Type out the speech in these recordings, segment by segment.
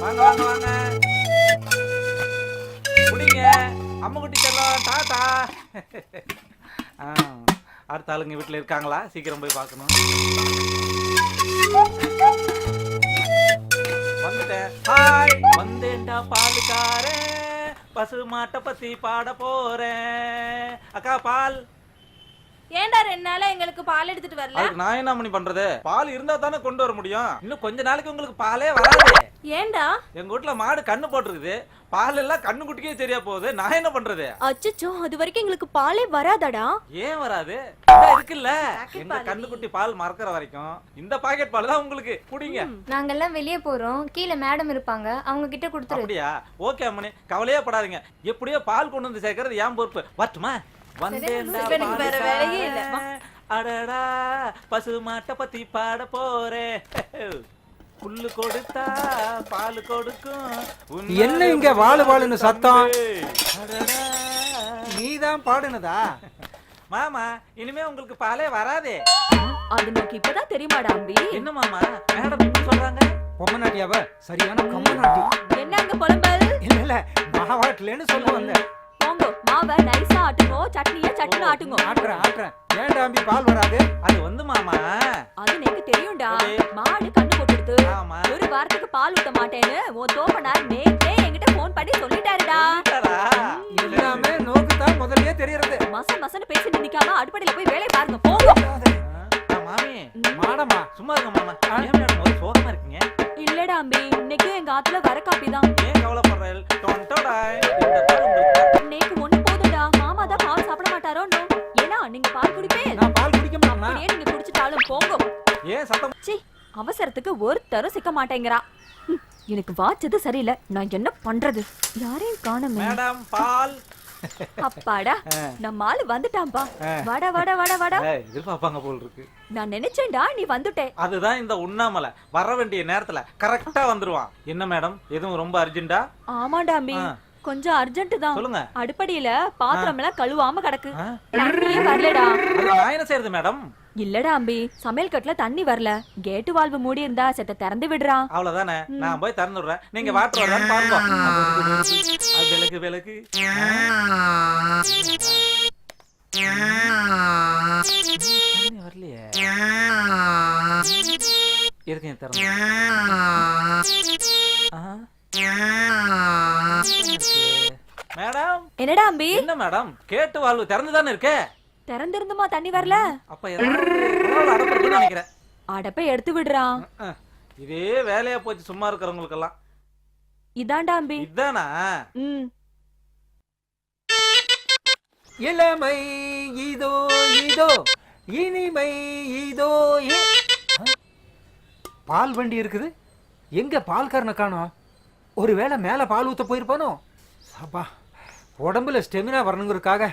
வாங்க வாங்க வாங்க. குடிங்க. அம்மா குட்டி செல்லம் தாத்தா. ஆ, அடுத்த ஆளுங்க வீட்டில் இருக்காங்களா? சீக்கிரம் போய் பார்க்கணும். வந்துட்டேன். ஹாய் வந்தேன்டா பாலுக்காரன் பசு மாட்டை பற்றி பாட போகிறேன் அக்கா பால். ஏன்டா ரெண்டு நாளா எங்களுக்கு பால் எடுத்துட்டு வரல? அதுக்கு நான் என்ன பண்ணி பண்றது? பால் இருந்தா தானே கொண்டு வர முடியும். இன்னும் கொஞ்ச நாளைக்கு உங்களுக்கு பாலே வராது. ஏன்டா? எங்க வீட்ல மாடு கண்ணு போட்டுருக்குது. பால் எல்லாம் கண்ணு குட்டிக்கே சரியா போகுது. நான் என்ன பண்றது? அச்சச்சோ அது வரைக்கும் எங்களுக்கு பாலே வராதடா? ஏன் வராது? இருக்குல்ல. எங்க பால் கண்ணு குட்டி பால் மறக்கிற வரைக்கும் இந்த பாக்கெட் பால் தான் உங்களுக்கு. குடிங்க. நாங்கெல்லாம் வெளியே போறோம். கீழே மேடம் இருப்பாங்க. அவங்க கிட்ட கொடுத்துரு. அப்படியா? ஓகே அம்மனி கவலையே படாதீங்க. எப்படியோ பால் கொண்டு வந்து சேர்க்கறது ஏன் பொறுப்பு. வரட்டுமா? எனக்கு வேற வேலையே இல்ல. அடடா பசு மாட்டை பத்தி பாட போறேன். புல்லு கொடுத்தா பால் கொடுக்கும். என்ன இங்க வாழு வாழுன்னு சத்தம்? அடடா. நீதான் பாடுனதா? மாமா இனிமே உங்களுக்கு பாலே வராதே. அது எனக்கு இப்பதான் தெரியுமாடா அம்பி? என்ன மாமா? மேடம் சொல்றாங்க? பொம்மநாட்டியாவ? சரியான கம்மநாட்டி. என்ன அங்க புலம்பல்? இல்ல இல்ல மாவாட்டலன்னு சொல்ல வந்தேன். போங்க மாவை நைஸா ஆட்டுங்க. சட்னிய சட்டுன்னு ஆட்டுங்க. ஆட்டுறேன் ஆட்டுறேன். ஏன்டா அம்பி பால் வராது? அது வந்து மாமா. அது எனக்கு தெரியும்டா. மாடு கண்ணு போட்டுடுது. ஆமா. ஒரு வாரத்துக்கு பால் ஊத்த மாட்டேன்னு உன் தோப்பனார் நேத்தே என்கிட்ட போன் பண்ணி சொல்லிட்டாருடா. சொல்லிட்டாரா? எல்லாமே நோக்குதான் முதல்லயே தெரியறது. மச மசன்னு பேசி நிக்காம அடுப்படியில போய் வேலையை பாருங்க. போங்க. ஆ, மாமி மாடமா சும்மா இருங்க மாமா. மாட்டேங்கிறா எனக்கு வாச்சது சரியில்லை. நான் என்ன பண்றது? யாரையும் காணுமே. மேடம் பால். அப்பாடா நம்ம ஆளு வந்துட்டான்பா. வாடா வாடா வாடா வாடா. எதிர்பார்ப்பாங்க போல் இருக்கு. நான் நினைச்சேன்டா நீ வந்துட்டே. அதுதான் இந்த உண்ணாமலை. வர வேண்டிய நேரத்துல கரெக்டா வந்துருவான். என்ன மேடம்? எதுவும் ரொம்ப அர்ஜென்ட்டா ஆமாண்டா அம்பி ஆ. கொஞ்சம் அர்ஜென்ட் தான். சொல்லுங்க. அடுப்படியில பாத்திரம் எல்லாம் கழுவாம கிடக்கு. வரலடா. நான் என்ன செய்யறது மேடம்? இல்லடா அம்பி சமையல் கட்டுல தண்ணி வரல. கேட்டு வால்வு மூடி இருந்தா செத்த திறந்து விடுறான் அவ்வளவுதானே? நான் போய் திறந்து விடுறேன். நீங்க வாட்டர் வரலான்னு பாருங்க. விலகு விலகு வரலையே. இருக்கேன் திறந்து. மேடம் என்னடா அம்பி? என்ன மேடம்? கேட்டு வாழ்வு திறந்து தானே இருக்கே? திறந்திருந்துமா தண்ணி வரல? அப்ப நினைக்கிறேன். அடப்பை எடுத்து விடுறான். இதே வேலையா போச்சு சும்மா இருக்கிறவங்களுக்கெல்லாம். இதான்டா அம்பி. இதானா? ம். இளமை இதோ இதோ இனிமை இதோ? பால் வண்டி இருக்குது. எங்க பால்காரனை காணோம்? ஒருவேளை மேல பால் ஊத்த போயிருப்பானோ? சபா உடம்புல ஸ்டெமினா வரணுங்கிறதுக்காக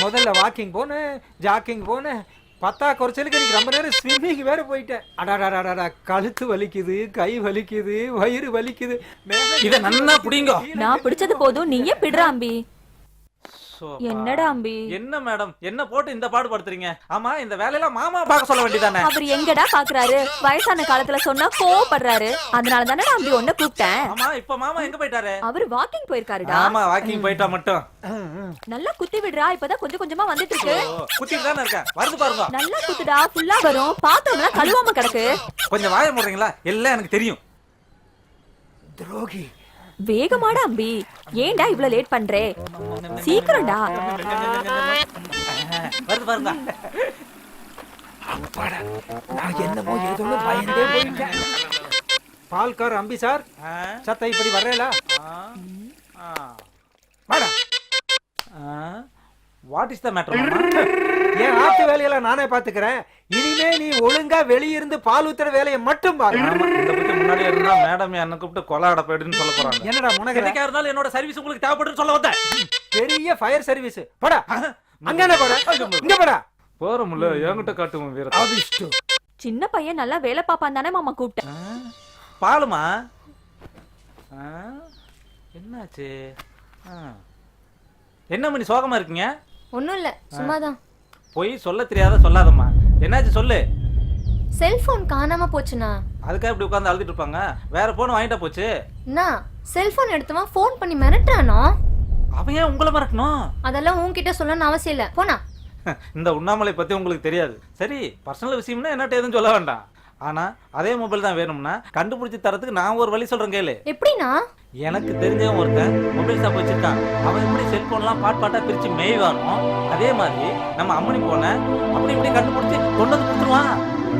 முதல்ல வாக்கிங் போனேன் ஜாக்கிங் போனேன். பத்தா குறைச்சலுக்கு எனக்கு ரொம்ப நேரம் ஸ்விம்மிங் வேற போயிட்டேன். அடாடாடாடா கழுத்து வலிக்குது கை வலிக்குது வயிறு வலிக்குது. இத நன்னா புடிங்கோ. நான் பிடிச்சது போதும் நீயே பிடுறா அம்பி. சோபா. என்னடா அம்பி? என்ன மேடம் என்ன போட்டு இந்த பாடு படுத்துறீங்க ஆமா இந்த வேலையெல்லாம் மாமா பார்க்க சொல்ல வேண்டியதானே? அவர் எங்கடா பாக்குறாரு? வயசான காலத்துல சொன்னா கோவப்படுறாரு. அதனால தானே நான் அம்பி ஒன்ன கூப்பிட்டேன். ஆமா இப்ப மாமா எங்க போயிட்டாரு? அவர் வாக்கிங் போயிருக்காருடா. ஆமா வாக்கிங் போயிட்டா மட்டும். நல்லா குத்தி விடுறா இப்பதான் கொஞ்சம் கொஞ்சமா வந்துட்டு இருக்கு ஓ, குத்திட்டு தானே இருக்கேன். வருது பாருங்க. நல்லா குத்துடா ஃபுல்லா வரும். பாத்திரம் எல்லாம் கழுவாம கிடக்கு. கொஞ்சம் வாய முடுறீங்களா? எல்லாம் எனக்கு தெரியும். துரோகி. வேகமாடா அம்பி. ஏன்டா இவ்ளோ லேட் பண்றே? சீக்கிரம்டா. வருது பாருங்க அப்பாடா நான் என்னமோ ஏதோ பயந்தே போயிட்டேன். பால்கார் அம்பி சார் சத்த இப்படி வர்றேலா. வாடா இஸ் த மேட்டர் என் ஆத்து வேலையெல்லாம் நானே பாத்துக்கிறேன் இனிமே நீ ஒழுங்கா வெளியிருந்து பால் ஊத்துற வேலையை மட்டும் பாரு முன்னாடி இருந்தா மேடம் என்ன கூப்பிட்டு கொலை அடப்பேடுன்னு சொல்ல போறாங்க. என்னடா முனகிற? என்னைக்கா இருந்தாலும் என்னோட சர்வீஸ் உங்களுக்கு தேவைப்படுன்னு சொல்ல வந்தேன். பெரிய ஃபயர் சர்வீஸ் போடா. அங்க என்ன போடா? இங்க போடா. போறோம்ல என்கிட்ட காட்டுவோம் வீர அபிஷ்டு சின்ன பையன் நல்லா வேலை பாப்பான் தானே மாமா கூப்பிட்டேன் பாலுமா? ஆ, என்னாச்சு. என்ன மணி சோகமா இருக்கீங்க? ஒன்றும் இல்லை சும்மாதான். போய் சொல்ல தெரியாத சொல்லாதம்மா. என்னாச்சு சொல்லு. செல்போன் காணாம போச்சுண்ணா. அதுக்காக இப்படி உட்காந்து அழுதுட்டு இருப்பாங்க. வேற போன் வாங்கிட்டா போச்சு. அண்ணா செல்போன் எடுத்தவன் ஃபோன் பண்ணி மிரட்டுறானோ? அவன் ஏன் உங்களை மறக்கணும் அதெல்லாம் உன்கிட்ட சொல்லணும்னு அவசியம் இல்லை. போனா இந்த உண்ணாமலை பத்தி உங்களுக்கு தெரியாது. சரி பர்சனல் விஷயம்னா என்னட்ட எதுவும் சொல்ல வேண்டாம். ஆனா அதே மொபைல் தான் வேணும்னா கண்டுபிடிச்சு தரதுக்கு நான் ஒரு வழி சொல்றேன் கேளு. எப்படிண்ணா? எனக்கு தெரிஞ்சவன் ஒருத்தன் மொபைல் ஷாப் வச்சிருக்கான். அவன் எப்படி செல்போன்லாம் பாட் பாட்டா பிரிச்சு மேய்வானோ அதே மாதிரி நம்ம அம்மனி போன அப்படி இப்படி கண்டுபிடிச்சு கொண்டு வந்து கொடுத்துருவான்.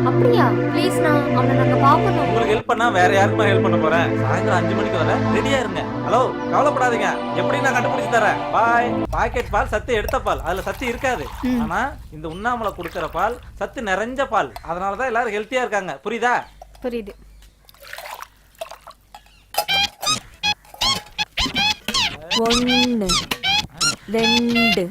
அப்படியா? ப்ளீஸ்ண்ணா அவனை நாங்கள் பார்க்கணும். உங்களுக்கு ஹெல்ப் பண்ணா வேற யாருக்கும் ஹெல்ப் பண்ண போறேன்? சாயந்தரம் அஞ்சு மணிக்கு வர ரெடியா இருங்க. ஹலோ கவலைப்படாதீங்க. எப்படி நான் கண்டுபிடிச்சு தரேன். பாய் பாக்கெட் பால் சத்து எடுத்த பால். அதுல சத்து இருக்காது. ஆனா இந்த உண்ணாமலை கொடுக்கிற பால் சத்து நிறைஞ்ச பால். அதனாலதான் எல்லாரும் ஹெல்த்தியா இருக்காங்க. புரியுதா? புரியுது. ஒன்னு ரெண்டு.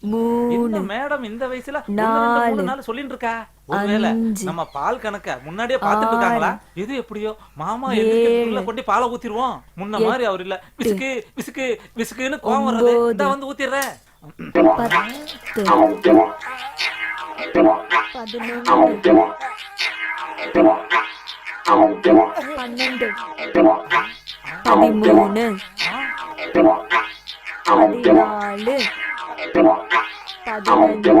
மூணு. மேடம் இந்த வயசுல நாலு, நாள் சொல்லிட்டு இருக்கா ஒருவேளை நம்ம பால் கணக்க முன்னாடியே பாத்துட்டு இருக்காங்களா இது எப்படியோ? மாமா எந்திரிக்கிறதுக்குள்ள கொண்டு பாலை ஊத்திடுவோம் முன்ன மாதிரி அவர் இல்ல. விசுக்கு விசுக்கு விசுக்குன்னு கோவம் ஒன்பது, இந்த வந்து ஊத்திடுறேன். பத்து. பதினொன்று பன்னெண்டு பதிமூணு. பதினாலு. பதினஞ்சு.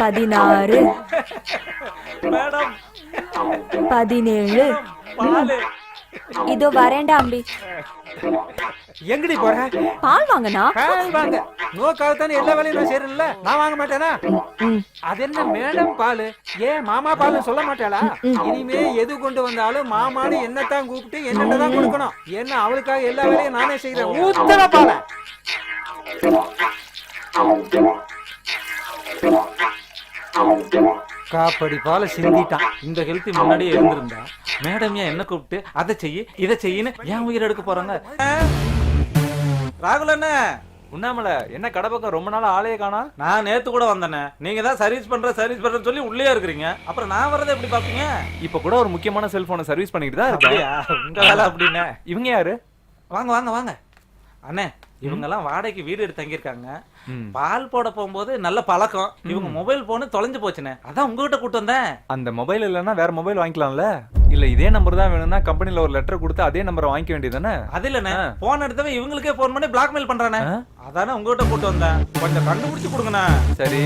பதினாறு. மேடம் பதினேழு. இதோ வரேன்டா அம்பி. எங்கடி போற? பால் வாங்கண்ணா பால் வாங்க. நோக்காக தானே எல்லா வேலையும் நான் செய்யறேன்ல நான் வாங்க மாட்டேனா? அது என்ன மேடம் பால்? ஏன் மாமா பால் சொல்ல மாட்டாளா? இனிமே எது கொண்டு வந்தாலும் மாமான்னு என்னத்தான் கூப்பிட்டு என்னென்ன தான் கொடுக்கணும். என்ன அவளுக்காக எல்லா வேலையும் நானே செய்யறேன் ஊத்தல பால. காப்படி பால சிந்திட்டான். இந்த ஹெல்த்தி முன்னாடியே இருந்திருந்தா. மேடம் ஏன் என்ன கூப்பிட்டு அதை செய்யு இதை செய்யுன்னு ஏன் உயிர் எடுக்க போறாங்க? ராகுல் என்ன உண்ணாமல என்ன கடை பக்கம் ரொம்ப நாள் ஆளையே காணா? நான் நேத்து கூட வந்தேனே. நீங்க தான் சர்வீஸ் பண்ற சர்வீஸ் பண்றேன்னு சொல்லி உள்ளே இருக்கிறீங்க. அப்புறம் நான் வரதை எப்படி பாப்பீங்க இப்ப கூட ஒரு முக்கியமான செல்போனை சர்வீஸ் பண்ணிட்டு தான் இருக்கேன். அப்படியா? உங்க வேலை அப்படின்னு. இவங்க யாரு? வாங்க வாங்க வாங்க. அண்ணே இவங்க எல்லாம் வாடகைக்கு வீடு எடுத்து தங்கியிருக்காங்க. பால் போட போகும்போது நல்ல பழக்கம். இவங்க மொபைல் போனு தொலைஞ்சு போச்சுண்ணே. அதான் உங்ககிட்ட கூட்டு வந்தேன். அந்த மொபைல் இல்லைன்னா வேற மொபைல் வாங்கிக்கலாம்ல? இல்ல இதே நம்பர் தான் வேணும்னா கம்பெனில ஒரு லெட்டர் கொடுத்து அதே நம்பரை வாங்கிக்க வேண்டியதானே அது இல்லண்ணே. போன் எடுத்தவன் இவங்களுக்கே போன் பண்ணி பிளாக்மெயில் பண்றானே? அதானே உங்ககிட்ட கூட்டு வந்தேன். கொஞ்சம் கண்டுபிடிச்சு கொடுங்கண்ணே. சரி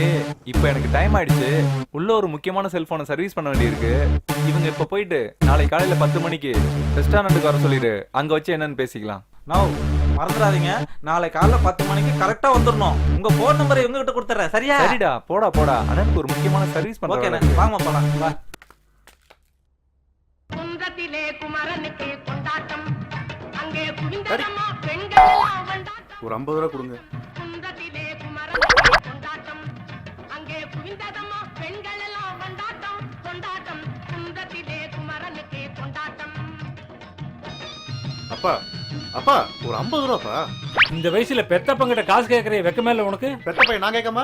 இப்போ எனக்கு டைம் ஆயிடுச்சு. உள்ள ஒரு முக்கியமான செல்போனை சர்வீஸ் பண்ண வேண்டியிருக்கு. இவங்க இப்ப போயிட்டு நாளை காலையில பத்து மணிக்கு ரெஸ்டாரண்ட்டுக்கு வர சொல்லிடு. அங்க வச்சு என்னன்னு பேசிக்கலாம். நோ மறந்துடாதீங்க. நாளை காலைல பத்து மணிக்கு கரெக்டா வந்துடணும் உங்க போன் நம்பரை இவங்க கிட்ட கொடுத்துறேன். சரியா? சரிடா. போடா போடா. அண்ணனுக்கு ஒரு முக்கியமான சர்வீஸ் பண்றேன் வாங்க போலாம். வா. குன்றத்திலே குமரனுக்கு கொண்டாட்டம். அங்கே குவிந்ததம்மா பெண்கள் எல்லாம் கொண்டாட்டம். ஒரு ஐம்பது ரூபா கொடுங்க. குன்றத்திலே குமரனுக்கு கொண்டாட்டம். அங்கே குவிந்ததம்மா பெண்கள் எல்லாம் கொண்டாட்டம். கொண்டாட்டம். குன்றத்திலே குமரனுக்கு கொண்டாட்டம். அப்பா அப்பா ஒரு ஐம்பது ரூபாப்பா. இந்த வயசுல பெத்தப்பங்கிட்ட காசு கேட்கற வெக்கமே இல்ல உனக்கு. பெத்த பையன் நான் கேட்காம?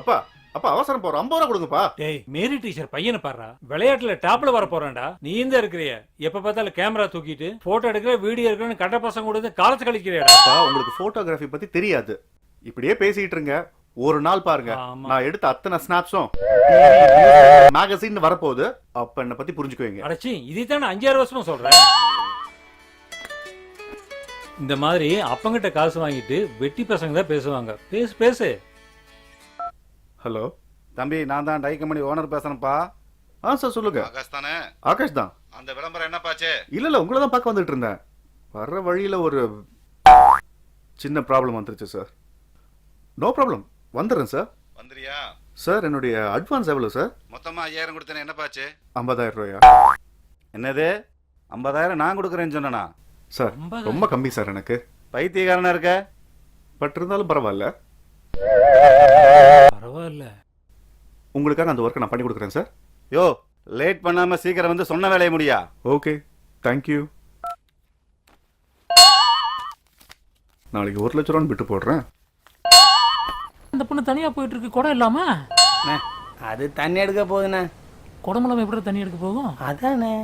அப்பா அப்பா அவசரம் போற ஐம்பது ரூபா கொடுங்கப்பா. டேய் மேரி டீச்சர் பையனை பாடுறா விளையாட்டுல டாப்ல வர போறான்டா. நீ இந்த இருக்கிறிய. எப்ப பார்த்தாலும் கேமரா தூக்கிட்டு போட்டோ எடுக்கிற வீடியோ எடுக்கிறன்னு கட்ட பசங்க கூட காலத்து கழிக்கிறியாடா. அப்பா உங்களுக்கு போட்டோகிராஃபி பத்தி தெரியாது. இப்படியே பேசிட்டு இருங்க. ஒரு நாள் பாருங்க. ஆமா. நான் எடுத்த அத்தனை ஸ்னாப்ஸும் மேகசின் வரப்போகுது. அப்ப என்ன பத்தி புரிஞ்சுக்குவீங்க. அடச்சி இதைத்தான் அஞ்சாறு வருஷமா சொல்றேன். இந்த மாதிரி அப்பங்கிட்ட காசு வாங்கிட்டு வெட்டி பசங்க தான் பேசுவாங்க. பேசு பேசு. ஹலோ? தம்பி நான் தான் டை கம்பெனி ஓனர் பேசுறேன்ப்பா. ஆ சார் சொல்லுங்க. ஆகாஷ் தானே? ஆகாஷ் தான். அந்த விளம்பரம் என்னப்பாச்சு? இல்ல இல்ல உங்களை தான் பார்க்க வந்துட்டு இருந்தேன். வர்ற வழியில ஒரு சின்ன ப்ராப்ளம் வந்துருச்சு சார். நோ ப்ராப்ளம் வந்துடுறேன் சார். வந்துறியா? சார் என்னுடைய அட்வான்ஸ் எவ்வளோ சார்? மொத்தமா ஐயாயிரம் கொடுத்தேனே என்னப்பாச்சு? ஐம்பதாயிரம் ரூபாயா? என்னது? ஐம்பதாயிரம் நான் கொடுக்குறேன்னு சொன்னனா? சார் ரொம்ப கம்மி சார் எனக்கு. பைத்தியக்காரனா இருக்க? பட் இருந்தாலும் பரவாயில்ல. பரவாயில்ல. உங்களுக்காக அந்த ஒர்க்கை நான் பண்ணி கொடுக்குறேன் சார். யோ லேட் பண்ணாம சீக்கிரம் வந்து சொன்ன வேலையை முடியா? ஓகே தேங்க்யூ நாளைக்கு ஒரு லட்ச ரூபான்னு விட்டு போடுறேன். அந்த பொண்ணு தனியா போயிட்டு இருக்கு குடம் இல்லாம அது தண்ணி எடுக்க போகுதுண்ணே. குடம் இல்லாம எப்படி தண்ணி எடுக்க போகும்? அதானே.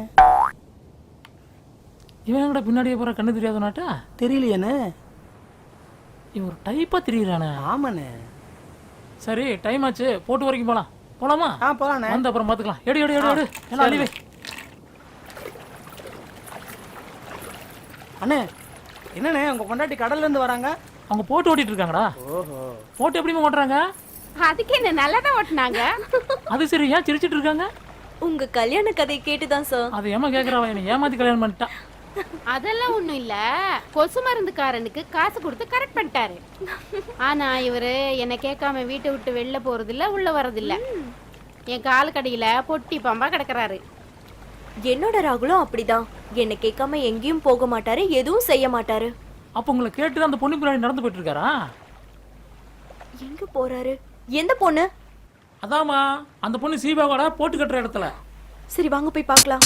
இவன் எங்கடா பின்னாடியே போற? கண்ணு தெரியாத நாட்டா தெரியலையேண்ணே இவன் ஒரு டைப்பா தெரியுறானே. ஆமாண்ணே. சரி டைம் ஆச்சு. போட்டு வரைக்கும் போலாம். போலாமா? ஆ போலாண்ணே. வந்து அப்புறம் பாத்துக்கலாம். எடு எடு எடு எடு. எல்லாம் அழிவே? அண்ணே என்னண்ணே உங்க பொண்டாட்டி கடல்ல இருந்து வராங்க? அவங்க போட்டு ஓட்டிட்டு இருக்காங்கடா. ஓஹோ. போட்டு எப்படிமா ஓட்டுறாங்க? அதுக்கு என்ன நல்லா தான் ஓட்டினாங்க? அது சரி ஏன் சிரிச்சிட்டு இருக்காங்க? உங்க கல்யாண கதை கேட்டுதான் சார் அது ஏமா கேக்குறவன் என்னை ஏமாத்தி கல்யாணம் பண்ணிட்டான். அதெல்லாம் ஒண்ணும் இல்ல. கொசு மருந்துக்காரனுக்கு காசு கொடுத்து கரெக்ட் பண்ணிட்டாரு. ஆனா இவரு என்ன கேட்காம வீட்டை விட்டு வெளில போறது இல்ல உள்ள வர்றது இல்ல என் கால் கடையில பொட்டி பாம்பா கிடக்குறாரு. என்னோட ராகுலும் அப்படிதான். என்ன கேட்காம எங்கேயும் போக மாட்டாரு எதுவும் செய்ய மாட்டாரு. அப்ப உங்களை கேட்டு அந்த பொண்ணு பின்னாடி நடந்து போயிட்டு இருக்காரா? எங்க போறாரு? எந்த பொண்ணு? அதாம்மா அந்த பொண்ணு சீபாவோட போட்டு கட்டுற இடத்துல. சரி வாங்க போய் பார்க்கலாம்.